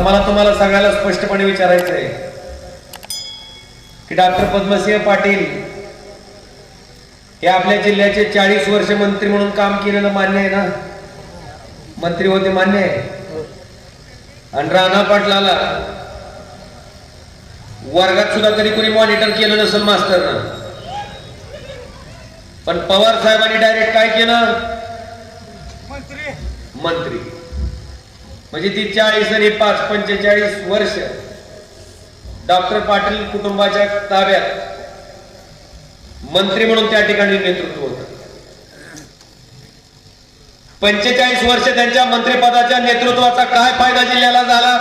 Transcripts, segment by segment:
आता मला तुम्हाला सगळ्याला स्पष्टपणे विचारायचं आहे की डॉक्टर पद्मसिंह पाटील हे आपल्या जिल्ह्याचे चाळीस वर्ष मंत्री म्हणून काम केलेलं मान्य आहे ना? मंत्री होते मान्य आहे? आणि राणा पाटलाला वर्गात सुद्धा कधी कोणी मॉनिटर केलं नसेल मास्तरनं. पण पवार साहेबांनी डायरेक्ट काय केलं? मंत्री. म्हणजे ती चाळीस आणि पाच पंचेचाळीस वर्ष डॉक्टर पाटील कुटुंबाच्या ताब्यात मंत्री म्हणून त्या ठिकाणी नेतृत्व होत. पंचेचाळीस वर्ष त्यांच्या मंत्रिपदाच्या नेतृत्वाचा काय फायदा जिल्ह्याला झाला?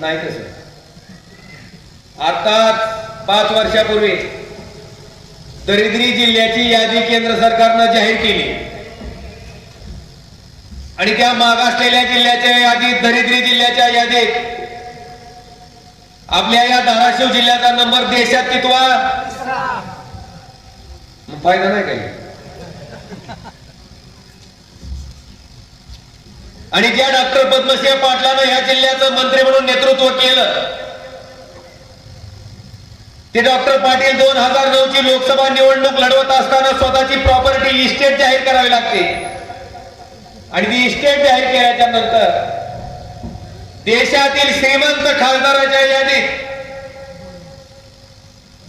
नाही तसं आता पाच वर्षापूर्वी दरिद्री जिल्ह्याची यादी केंद्र सरकारनं जाहीर केली. आणि त्या मागासलेल्या जिल्ह्याच्या यादीत दरिद्री जिल्ह्याच्या यादीत आपल्या या धाराशिव जिल्ह्याचा नंबर देशात कितवा? फायदा नाही काही. आणि ज्या डॉक्टर पद्मसिंह पाटलानं या जिल्ह्याचं मंत्री म्हणून नेतृत्व केलं ते डॉक्टर पाटील दोन हजार नऊ ची लोकसभा निवडणूक लढवत असताना स्वतःची प्रॉपर्टी इस्टेट जाहीर करावी लागते. आणि ती इस्टेट जाहीर केल्याच्यानंतर देशातील श्रीमंत खासदाराच्या यादीत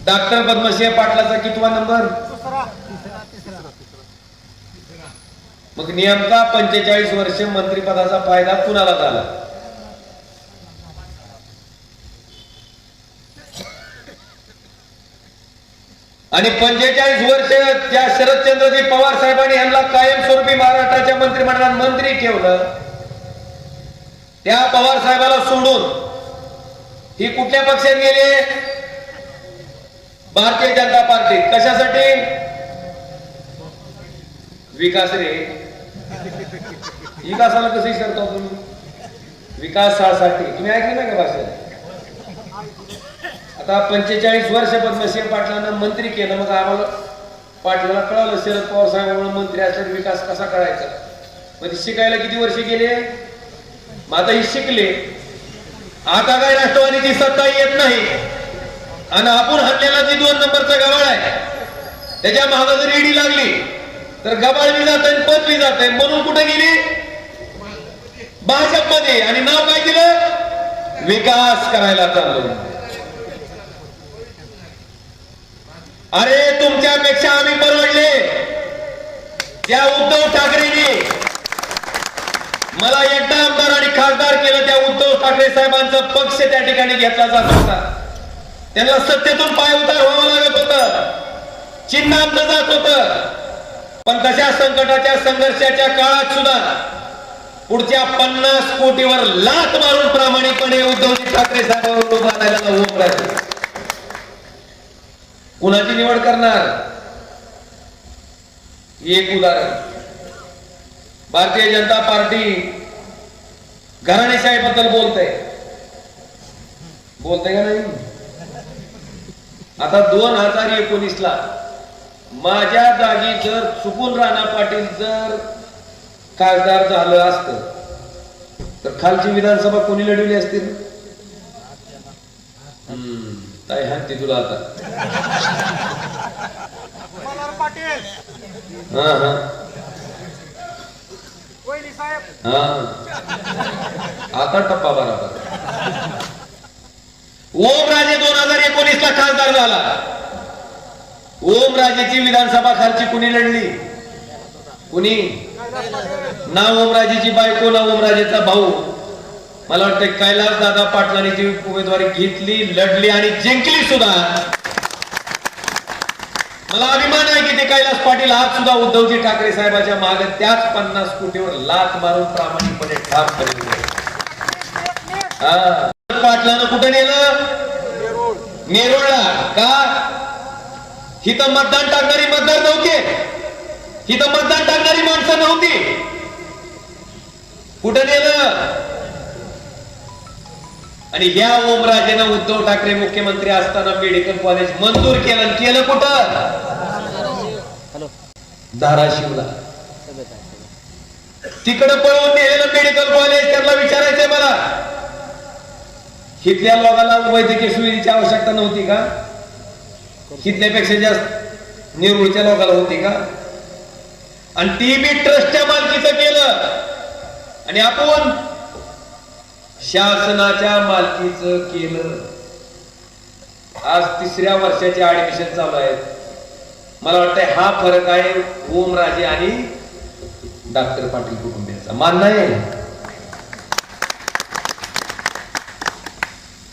डॉक्टर पद्मसिंह पाटलाचा कितवा नंबर? मग नेमका पंचेचाळीस वर्ष मंत्रिपदाचा फायदा कुणाला झाला? आणि पंचेचाळीस वर्ष त्या शरदचंद्रजी पवार साहेबांनी यांना कायमस्वरूपी महाराष्ट्राच्या मंत्रिमंडळात मंत्री ठेवलं. त्या पवार साहेबाला सोडून ही कुठल्या पक्षात गेले? भारतीय जनता पार्टी. कशासाठी? विकास रे. विकासाला कसं करतो तुम्ही? विकासासाठी. तुम्ही ऐकले ना का भाषा आता पंचेचाळीस वर्ष पद्मसिंह पाटलांना मंत्री केलं मग आम्हाला पाटलाला कळालं शरद पवार साहेबांमुळे मंत्री असल्यावर विकास कसा करायचा? मग शिकायला किती वर्ष गेले? मग आता शिकले. आता काय राष्ट्रवादीची सत्ता येत नाही. आणि आपण हल्ल्याला जी दोन नंबरचा गबाळ आहे त्याच्यामागे जर ईडी लागली तर गबाळ बी जात आहे पद बी जात आहे म्हणून कुठे गेली? भाजपमध्ये. आणि नाव काय दिलं? विकास करायला चाललो. अरे तुमच्यापेक्षा आम्ही परवडले. त्या उद्धव ठाकरेंनी. मला एकदा आमदार आणि खासदार केलं त्या उद्धव ठाकरे साहेबांचा पक्ष त्या ठिकाणी घेतला जात होता. त्यांना सत्तेतून पाय उतार व्हावं लागत होत. चिन्ह जात होत. पण तशा संकटाच्या संघर्षाच्या काळात सुद्धा पुढच्या पन्नास कोटीवर लात मारून प्रामाणिकपणे उद्धवजी ठाकरे साहेबांवर उभा राहिला. कुणाची निवड करणार? एक उदाहरण. भारतीय जनता पार्टी घराणेशाही बद्दल बोलते. बोलते का नाही? आता दोन हजार एकोणीस ला माझ्या जागी जर चुकून राणा पाटील जर खासदार झालं असत तर खालची विधानसभा कोणी लढवली असतील ताई हाती तुला आता. हा हा. हा. आता टप्पा बरोबर. ओम राजे दोन हजार एकोणीस ला खासदार झाला. ओम राजेची विधानसभा खालची कुणी लढली? कुणी? ना ओमराजेची बायको ना ओमराजेचा भाऊ. मला वाटतं कैलास दादा पाटलांनी ती उमेदवारी घेतली लढली आणि जिंकली सुद्धा. मला अभिमान आहे की ते कैलास पाटील आज सुद्धा उद्धवजी ठाकरे साहेबाच्या मागे त्याच पन्नास कोटीवर लात मारून प्रामाणिकपणे ठाम करेल हा. पाटलानं कुठे नेलं? नेरोळला. का? हिथं मतदान टाकणारी मतदार नव्हते. हिथं मतदान टाकणारी माणसं नव्हती. कुठं नेलं? आणि ह्या ओमराजेनं उद्धव ठाकरे मुख्यमंत्री असताना मेडिकल कॉलेज मंजूर केलं. केलं कुठं? धाराशिवला. तिकडं पळवून नेलेलं मेडिकल कॉलेज त्यांना विचारायचंय मला. इथल्या लोकांना वैद्यकीय सुविधेची आवश्यकता नव्हती का? इथल्यापेक्षा जास्त नेरूळच्या लोकांना होती का? आणि ती बी ट्रस्टच्या मालकीचं केलं. आणि आपण शासनाच्या मालकीचं केलं. आज तिसऱ्या वर्षाचे ऍडमिशन चालू आहेत मला वाटतंय हा फरक आहे ओमराजे आणि डॉक्टर पाटील कुटुंबियांचा. मान्य आहे?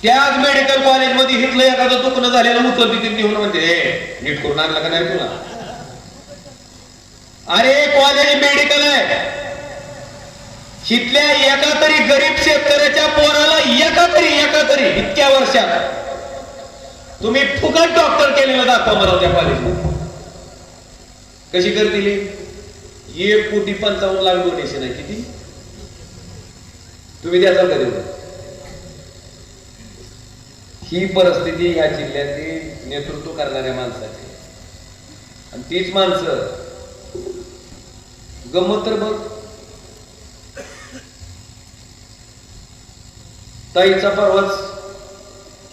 त्याच मेडिकल कॉलेजमध्ये हिटलं एखादं दुखणं झालेलं उचल तिथे निघून म्हणते नीट करून आणलं का नाही तुला? अरे कॉलेज मेडिकल आहे. इथल्या एका तरी गरीब शेतकऱ्याच्या पोराला एका तरी एका तरी इतक्या वर्षात. तुम्ही फुकट डॉक्टर केलेलं दाखवा मला त्या कॉलेजमध्ये कशी करतील एक कोटी पंचावन्न लाख डोनेशन आहे किती? तुम्ही द्याचा का तेवढं ही परिस्थिती ह्या जिल्ह्यातील नेतृत्व करणाऱ्या माणसाची आणि तीच माणसं गमत तर बघ. ताईचा परवाच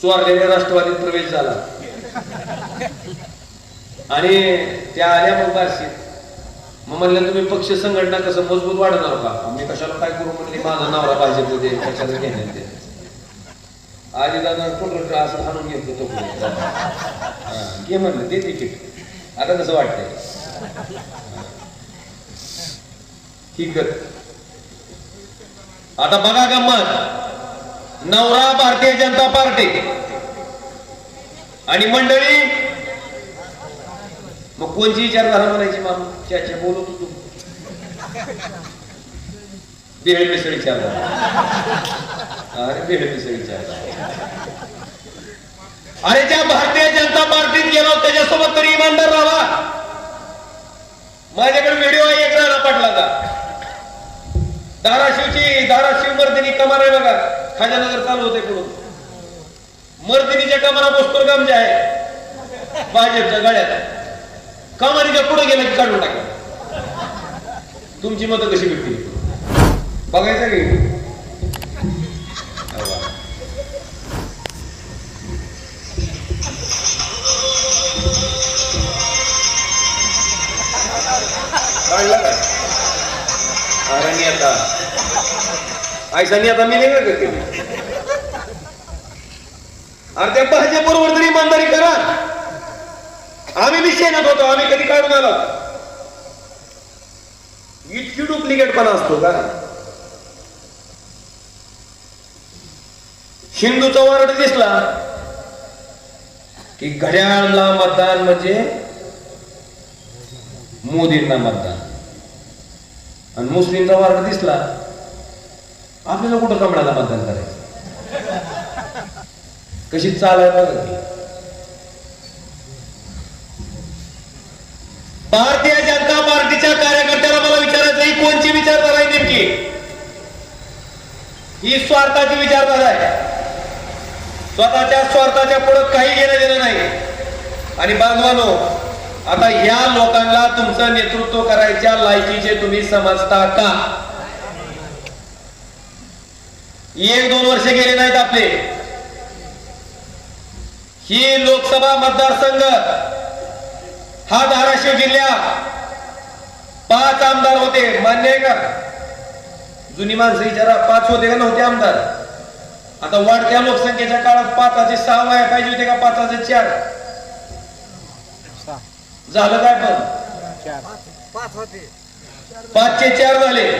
चोरलेल्या राष्ट्रवादीत प्रवेश झाला. आणि त्या आल्या मग बारशीत मग म्हणलं तुम्ही पक्ष संघटना कसं मजबूत वाढवणार का? मी कशाला काय करू? म्हणले माझं नवरा पाहिजे ते कशाला घेण्यात ते. आधी दादा कुठं असं हाणून घेतलं तो घे म्हणलं ते तिकीट. आता कसं वाटतंय? ठीक आता बघा गंमत. नवरा भारतीय जनता पार्टी. आणि मंडळी मग कोणची विचारधारा म्हणायची माम त्याच्या बोलत होतो बेहळ मिसळ विचारधारा. अरे बेहळ मिसळ विचारधारा. अरे त्या भारतीय जनता पार्टीत गेलो त्याच्यासोबत तरी इमानदार राहा. माझ्याकडे व्हिडिओ आहे एक राणा पाटलाचा. धाराशिवची धाराशिव मर्दिनी कमाल आहे बघा. खाजानगर चालू होते पुढून. मर्दिनीच्या कमरा बसतो गमजे आहे. भाजपच्या गळ्यात. कमारीच्या पुढे गेला की काढून टाका तुमची मतं कशी भेटतील? बघायचं की? आता. का ऐसा आता मी नाही का केली. अरे त्या भाजप बरोबर तरी इमानदारी करा आम्ही बी शेणात होतो आम्ही कधी काढून आलो. इतकी डुप्लिकेटपणा असतो का? हिंदूचा वारड दिसला की घड्याळला मतदान म्हणजे मोदींना मतदान. आणि मुस्लिमचा वारड दिसला आपल्याला कुठं कमळाला मतदान करायचं? कशी चाल आहे बघा भारतीय जनता पार्टीच्या कार्यकर्त्याला मला विचारायचं ही कोणची विचारधारा आहे नेमकी? ही स्वार्थाची विचारधारा आहे. स्वतःच्या स्वार्थाच्या पुढे काही घेणं देणं नाही. आणि बांधवानो आता या लोकांना तुमचं नेतृत्व करायच्या लायकीचे तुम्ही समजता का? एक दोन वर्ष गेले नाहीत आपले. ही लोकसभा मतदारसंघ हा धाराशिव जिल्ह्या पाच आमदार होते. मान्य आहे का? जुनी माणसं विचारा पाच होते का नव्हते आमदार? आता वाढत्या लोकसंख्येच्या काळात पाचाचे सहा वाया पाहिजे होते का पाचाचे चार? झालं काय पण? पाच होते. पाचशे चार झाले.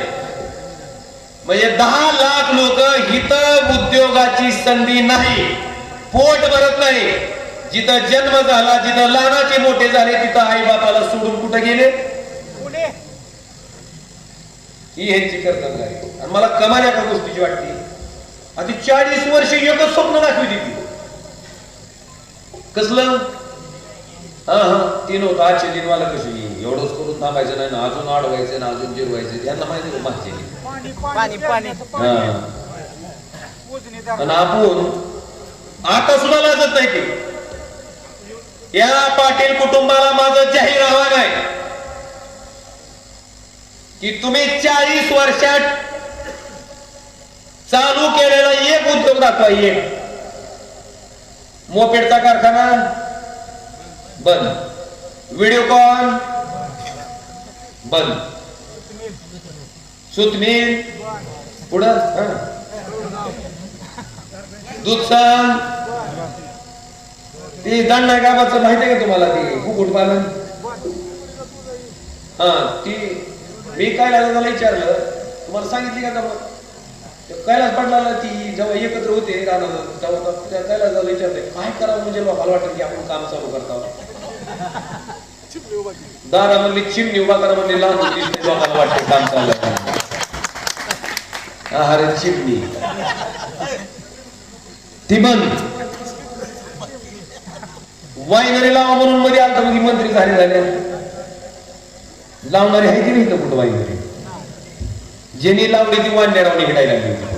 म्हणजे दहा लाख लोक हित उद्योगाची संधी नाही पोट भरत नाही. जिथं जन्म झाला जिथं लहानाचे मोठे झाले तिथं आई बापाला सोडून कुठे गेले? ही ह्यांची कर्तव्य आहे. आणि मला कमाल एका गोष्टीची वाटते. आधी चाळीस वर्ष एकच स्वप्न दाखवली ती. कसलं? हा हा. तीन होतं. आजचे दिन मला कशी एवढंच करून थांबायचं नाही ना अजून अडवायचं ना अजून जिरवायचं. यांना माहिती का मागचे? पाणी पाणी, पाणी. हा. उजनी आणि आपण आता सुद्धा लाजत नाही की. या पाटील कुटुंबाला माझं जाहीर आव्हान आहे की तुम्ही चाळीस वर्षात चालू केलेला एक उद्योग दाखवा एक. मोपेडचा कारखाना. बंद. व्हिडिओकॉन. बंद. सुतमीन पुढं हं. ती दंड गावाचं माहिती आहे का तुम्हाला ती? कुकुट पालन. हा ती मी काय लागलं त्याला विचारलं तुम्हाला सांगितली का का मग? कैलास पडला ती जेव्हा एकत्र होते रानात तेव्हा त्या कैलास दादा विचारते काय करावं म्हणजे लोकांना वाटतं की आपण काम चालू करतो? दारा म्हणली चिमणी उभा करा म्हणली लहान मुलगी दिसते लोकांना काम चाललं अरे चिमणी. ती म्हण वाईनरी लावा म्हणून मध्ये आलता मग मंत्री झाले झाले. लावणारी आहे की नाही इथं कुठं वाईनरी ज्यांनी लावली ती वांड्यारावणी हिडायला लागली होती.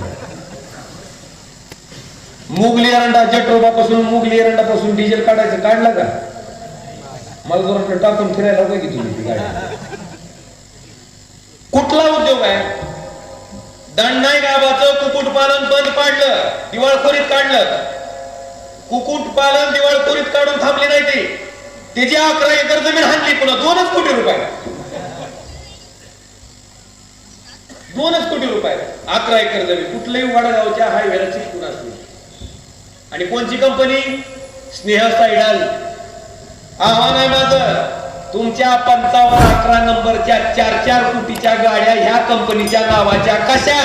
मुगली एरंडा जटरोबापासून मुगली एरंडापासून डिझेल काढायचं काढला का? मला जर वाटलं टाकून फिरायला होतं की तुम्ही गाडी? कुठला उद्योग आहे? दंडाई गावाचं कुक्कुटपालन बंद पाडलं दिवाळखोरीत काढलं. कुक्कुटपालन दिवाळखोरीत काढून थांबली नाही ती. त्याची अकरा एकर जमीन हाणली पुन्हा दोनच कोटी रुपये. दोनच कोटी रुपये. अकरा एकर जमीन. कुठल्याही वडगावच्या हायवेला चिटकून असली आणि कोणची कंपनी स्नेह सायडाल. आव्हान आहे माझ तुमच्या पंचावन्न अकरा नंबरच्या चार चार कोटीच्या गाड्या ह्या कंपनीच्या नावाच्या कशा?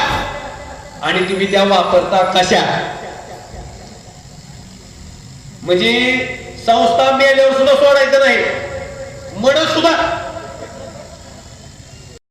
आणि तुम्ही त्या वापरता कशा? म्हणजे संस्था मेल्यावर सुद्धा सोडायचं नाही. म्हणत सुद्धा